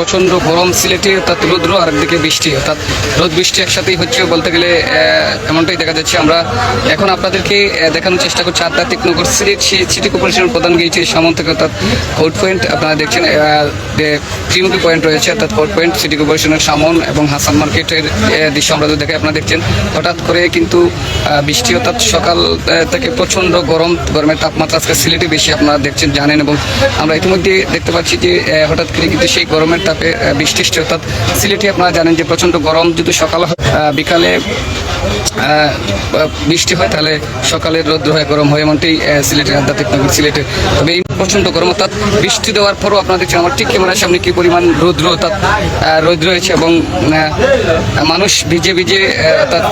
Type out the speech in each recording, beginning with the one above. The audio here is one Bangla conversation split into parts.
প্রচণ্ড গরম সিলেটে অর্থাৎ রৌদ্র আর একদিকে বৃষ্টি, অর্থাৎ রোদ বৃষ্টি একসাথেই হচ্ছে বলতে গেলে এমনটাই দেখা যাচ্ছে। আমরা এখন আপনাদেরকে দেখানোর চেষ্টা করছি আধ্যাত্মিক নগর সিলেট সিটি কর্পোরেশনের প্রধান গেটের সামন থেকে, অর্থাৎ কোর্ট পয়েন্ট। আপনারা দেখছেন ত্রিমুখী পয়েন্ট রয়েছে, অর্থাৎ কোর্ট পয়েন্ট, সিটি কর্পোরেশনের সামন এবং হাসান মার্কেটের দৃশ্য আমরা দেখে আপনারা দেখছেন, হঠাৎ করে কিন্তু বৃষ্টি, অর্থাৎ সকাল থেকে প্রচণ্ড গরম, গরমের তাপমাত্রা আজকে সিলেটে বেশি আপনারা দেখছেন, জানেন এবং আমরা ইতিমধ্যে দেখতে পাচ্ছি যে হঠাৎ করে কিন্তু সেই গরমের তাপে বৃষ্টিষ্টি অর্থাৎ সিলেটে আপনারা জানেন যে প্রচণ্ড গরম যদি সকাল বিকালে বৃষ্টি হয় তাহলে সকালে রোদ্র হয় গরম হয় এমনটাই আহ, সিলেটের আধ্যাত্মিক নগর সিলেটের। তবে এই প্রচণ্ড গরম অর্থাৎ বৃষ্টি দেওয়ার পরও আপনারা দেখছেন আমার ঠিক ক্যামেরার সামনে কি পরিমাণ রৌদ্র অর্থাৎ রৌদ্র রয়েছে এবং মানুষ ভিজে ভিজে অর্থাৎ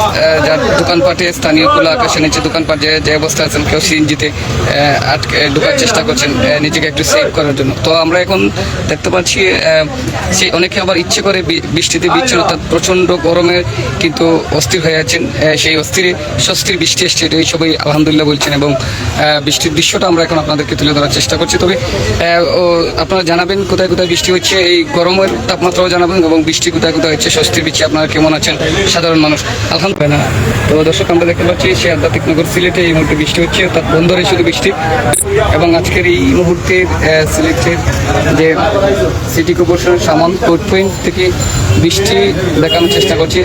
যার দোকানপাটে স্থানীয় খোলা আকাশের নিচে দোকানপাট যে যে অবস্থা আছেন কেউ সিএনজিতে আটকে ঢোকার চেষ্টা করছেন নিজেকে একটু সেভ করার জন্য। তো আমরা এখন দেখতে পাচ্ছি সেই অনেকে আবার ইচ্ছে করে বৃষ্টিতে বিচ্ছেন অর্থাৎ প্রচণ্ড গরমে কিন্তু অস্থির হয়ে আহ, সেই অস্থিরে স্বস্তির বৃষ্টি এসছে এটাই সবাই আলহামদুলিল্লাহ বলছেন এবং বৃষ্টির দৃশ্যটা আমরা এখন আপনাদেরকে তুলে ধরার চেষ্টা করছি। তবে আপনারা জানাবেন কোথায় কোথায় বৃষ্টি হচ্ছে, এই গরমের তাপমাত্রাও জানাবেন এবং বৃষ্টি কোথায় কোথায় হচ্ছে, স্বস্তির বৃষ্টি আপনারা কেমন আছেন? সাধারণ মানুষ। আলহামদুলিল্লাহ। তো দর্শক, আমরা দেখতে পাচ্ছি সে আধ্যাত্মিক নগর সিলেটে এই মুহূর্তে বৃষ্টি হচ্ছে, অর্থাৎ বন্দরে শুধু বৃষ্টি। এবং আজকের এই মুহূর্তে সিলেটের যে সিটি কর্পোরেশনের সামান কোর্ট পয়েন্ট থেকে বৃষ্টি দেখানোর চেষ্টা করছি।